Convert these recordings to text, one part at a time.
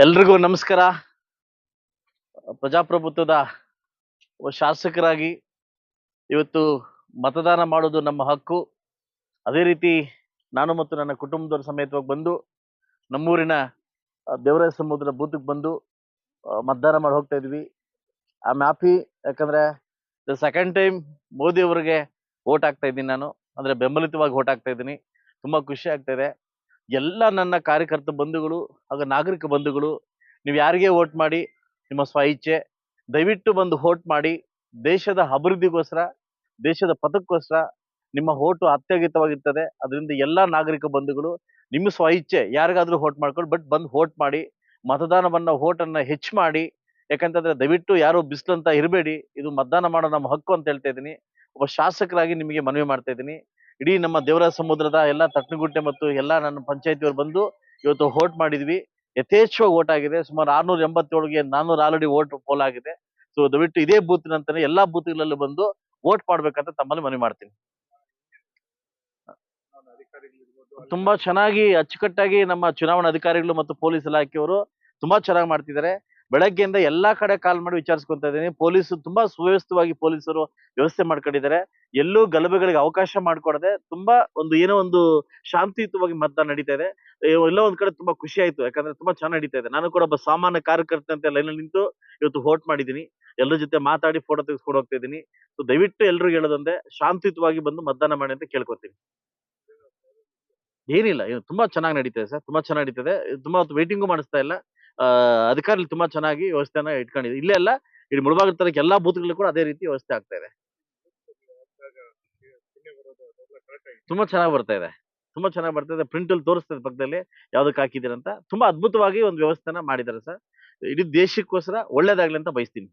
ಎಲ್ರಿಗೂ ನಮಸ್ಕಾರ. ಪ್ರಜಾಪ್ರಭುತ್ವದ ಶಾಸಕರಾಗಿ ಇವತ್ತು ಮತದಾನ ಮಾಡೋದು ನಮ್ಮ ಹಕ್ಕು. ಅದೇ ರೀತಿ ನಾನು ಮತ್ತು ನನ್ನ ಕುಟುಂಬದವ್ರ ಸಮೇತವಾಗಿ ಬಂದು ನಮ್ಮೂರಿನ ಆ, ದೇವರಾಯ ಸಮುದ್ರ ಬೂತ್ಗೆ ಬಂದು ಮತದಾನ ಮಾಡಿ ಹೋಗ್ತಾ ಇದ್ವಿ. ಐ ಆಮ್ ಯಾಕಂದ್ರೆ ದ ಸೆಕೆಂಡ್ ಟೈಮ್ ಮೋದಿ ಅವರಿಗೆ ವೋಟ್ ಹಾಕ್ತಾ ಇದ್ದೀನಿ ನಾನು. ಅಂದ್ರೆ ಬೆಂಬಲಿತವಾಗಿ ವೋಟ್ ಹಾಕ್ತಾ ಇದ್ದೀನಿ. ತುಂಬಾ ಖುಷಿ ಆಗ್ತಾ ಇದೆ. ಎಲ್ಲ ನನ್ನ ಕಾರ್ಯಕರ್ತ ಬಂಧುಗಳು ಹಾಗೂ ನಾಗರಿಕ ಬಂಧುಗಳು, ನೀವು ಯಾರಿಗೆ ವೋಟ್ ಮಾಡಿ, ನಿಮ್ಮ ಸ್ವ ಇಚ್ಛೆ, ದಯವಿಟ್ಟು ಬಂದು ವೋಟ್ ಮಾಡಿ, ದೇಶದ ಅಭಿವೃದ್ಧಿಗೋಸ್ಕರ, ದೇಶದ ಪಥಕ್ಕೋಸ್ಕರ ನಿಮ್ಮ ಓಟು ಅತ್ಯಗತ್ಯವಾಗಿರ್ತದೆ. ಅದರಿಂದ ಎಲ್ಲ ನಾಗರಿಕ ಬಂಧುಗಳು, ನಿಮ್ಮ ಸ್ವ ಇಚ್ಛೆ, ಯಾರಿಗಾದ್ರೂ ವೋಟ್ ಮಾಡ್ಕೊಂಡು ಬಟ್ ಬಂದು ವೋಟ್ ಮಾಡಿ, ಮತದಾನವನ್ನ, ವೋಟನ್ನ ಹೆಚ್ಚು ಮಾಡಿ, ಯಾಕಂತಂದ್ರೆ ದಯವಿಟ್ಟು ಯಾರು ಬಿಸಿಲಂತ ಇರಬೇಡಿ. ಇದು ಮತದಾನ ಮಾಡೋ ನಮ್ಮ ಹಕ್ಕು ಅಂತ ಹೇಳ್ತಾ ಇದ್ದೀನಿ. ಒಬ್ಬ ಶಾಸಕರಾಗಿ ನಿಮಗೆ ಮನವಿ ಮಾಡ್ತಾ ಇದ್ದೀನಿ. ಇಡೀ ನಮ್ಮ ದೇವರ ಸಮುದ್ರದ ಎಲ್ಲ ತಟ್ನಗುಟ್ಟೆ ಮತ್ತು ಎಲ್ಲ ನನ್ನ ಪಂಚಾಯತಿಯವರು ಬಂದು ಇವತ್ತು ವೋಟ್ ಮಾಡಿದ್ವಿ. ಯಥೇಚ್ಛವಾಗಿ ವೋಟ್ ಆಗಿದೆ. ಸುಮಾರು ಆರ್ನೂರ ಎಂಬತ್ತೇಳಿಗೆ ನಾನ್ನೂರ ಆಲ್ರೆಡಿ ವೋಟ್ ಪೋಲ್ ಆಗಿದೆ. ಸೊ ದಯವಿಟ್ಟು ಇದೇ ಬೂತ್ ನಂತರ ಎಲ್ಲಾ ಬೂತ್ಗಳಲ್ಲೂ ಬಂದು ವೋಟ್ ಮಾಡ್ಬೇಕಂತ ತಮ್ಮಲ್ಲಿ ಮನವಿ ಮಾಡ್ತೀನಿ. ತುಂಬಾ ಚೆನ್ನಾಗಿ ಅಚ್ಚುಕಟ್ಟಾಗಿ ನಮ್ಮ ಚುನಾವಣಾ ಅಧಿಕಾರಿಗಳು ಮತ್ತು ಪೊಲೀಸ್ ಇಲಾಖೆಯವರು ತುಂಬಾ ಚೆನ್ನಾಗಿ ಮಾಡ್ತಿದ್ದಾರೆ. ಬೆಳಗ್ಗೆಯಿಂದ ಎಲ್ಲಾ ಕಡೆ ಕಾಲ್ ಮಾಡಿ ವಿಚಾರಿಸ್ಕೊಂತ ಇದ್ದೀನಿ. ಪೊಲೀಸ್ ತುಂಬಾ ಸುವ್ಯವಸ್ಥಿತವಾಗಿ ಪೊಲೀಸರು ವ್ಯವಸ್ಥೆ ಮಾಡ್ಕೊಂಡಿದ್ದಾರೆ. ಎಲ್ಲೂ ಗಲಭೆಗಳಿಗೆ ಅವಕಾಶ ಮಾಡ್ಕೊಡದೆ ತುಂಬಾ ಒಂದು ಏನೋ ಒಂದು ಶಾಂತಿಯುತವಾಗಿ ಮತದಾನ ನಡೀತಾ ಇದೆ. ಎಲ್ಲ ಒಂದ್ ಕಡೆ ತುಂಬಾ ಖುಷಿ ಆಯ್ತು. ಯಾಕಂದ್ರೆ ತುಂಬಾ ಚೆನ್ನಾಗಿ ನಡೀತಾ ಇದೆ. ನಾನು ಕೂಡ ಒಬ್ಬ ಸಾಮಾನ್ಯ ಕಾರ್ಯಕರ್ತ ಅಂತ ಲೈನಲ್ಲಿ ನಿಂತು ಇವತ್ತು ವೋಟ್ ಮಾಡಿದ್ದೀನಿ. ಎಲ್ಲರ ಜೊತೆ ಮಾತಾಡಿ ಫೋಟೋ ತೆಗೆಸ್ಕೊಂಡು ಹೋಗ್ತಾ ಇದ್ದೀನಿ. ದಯವಿಟ್ಟು ಎಲ್ರಿಗೂ ಹೇಳೋದಂದ್ರೆ ಶಾಂತಿಯುತವಾಗಿ ಬಂದು ಮತದಾನ ಮಾಡಿ ಅಂತ ಕೇಳ್ಕೊತೀನಿ. ಏನಿಲ್ಲ. ತುಂಬಾ ಚೆನ್ನಾಗಿ ನಡೀತದೆ ಸರ್. ತುಂಬಾ ಚೆನ್ನಾಗಿ ನಡೀತದೆ ತುಂಬಾ ಹೊತ್ತು ವೇಟಿಂಗು ಮಾಡಿಸ್ತಾ ಇಲ್ಲ. ಅಧಿಕಾರಿಗಳು ತುಂಬಾ ಚೆನ್ನಾಗಿ ವ್ಯವಸ್ಥೆನ ಇಟ್ಕೊಂಡಿದೆ. ಇಲ್ಲೇ ಅಲ್ಲ ಇಲ್ಲಿ ಮುಳಬಾಗಿಲು ತರಕ್ಕೆ ಎಲ್ಲಾ ಬೂತ್ಗಳು ಕೂಡ ಅದೇ ರೀತಿ ವ್ಯವಸ್ಥೆ ಆಗ್ತಾ ಇದೆ. ತುಂಬಾ ಚೆನ್ನಾಗಿ ಬರ್ತಾ ಇದೆ. ತುಂಬಾ ಚೆನ್ನಾಗಿ ಬರ್ತಾ ಇದೆ. ಪ್ರಿಂಟ್ ಅಲ್ಲಿ ತೋರಿಸ್ತದೆ ಪಕ್ಕದಲ್ಲಿ ಯಾವ್ದಕ್ಕೆ ಹಾಕಿದ್ದೀರ ಅಂತ. ತುಂಬಾ ಅದ್ಭುತವಾಗಿ ಒಂದು ವ್ಯವಸ್ಥೆನ ಮಾಡಿದ್ದಾರೆ ಸರ್. ಇಡೀ ದೇಶಕ್ಕೋಸ್ಕರ ಒಳ್ಳೇದಾಗ್ಲಿ ಅಂತ ಬಯಸ್ತೀನಿ.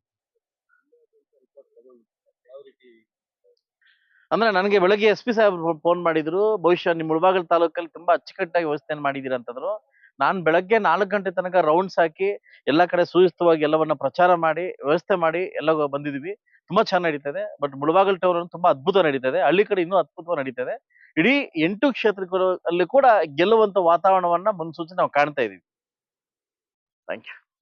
ಅಂದ್ರೆ ನನಗೆ ಬೆಳಗ್ಗೆ ಎಸ್ ಪಿ ಸಾಹೇಬ್ ಫೋನ್ ಮಾಡಿದ್ರು, ಬಹುಶಃ ನಿಮ್ಮ ಮುಳಬಾಗಿಲು ತಾಲೂಕಲ್ಲಿ ತುಂಬಾ ಅಚ್ಚುಕಟ್ಟಾಗಿ ವ್ಯವಸ್ಥೆಯನ್ನು ಮಾಡಿದೀರ ಅಂತಂದ್ರು. ನಾನ್ ಬೆಳಗ್ಗೆ ನಾಲ್ಕು ಗಂಟೆ ತನಕ ರೌಂಡ್ಸ್ ಹಾಕಿ ಎಲ್ಲ ಕಡೆ ಸುವ್ಯವಸ್ಥಿತವಾಗಿ ಎಲ್ಲವನ್ನ ಪ್ರಚಾರ ಮಾಡಿ, ವ್ಯವಸ್ಥೆ ಮಾಡಿ ಎಲ್ಲ ಬಂದಿದೀವಿ. ತುಂಬಾ ಚೆನ್ನಾಗಿ ನಡೀತದೆ. ಬಟ್ ಮುಳಬಾಗಲ್ ಟವರ್ ತುಂಬಾ ಅದ್ಭುತ ನಡೀತದೆ. ಹಳ್ಳಿ ಕಡೆ ಇನ್ನೂ ಅದ್ಭುತವಾಗಿ ನಡೀತದೆ. ಇಡೀ ಎಂಟು ಕ್ಷೇತ್ರಗಳಲ್ಲಿ ಕೂಡ ಗೆಲ್ಲುವಂತ ವಾತಾವರಣವನ್ನ ಮುನ್ಸೂಚನೆ ನಾವು ಕಾಣ್ತಾ ಇದೀವಿ. Thank you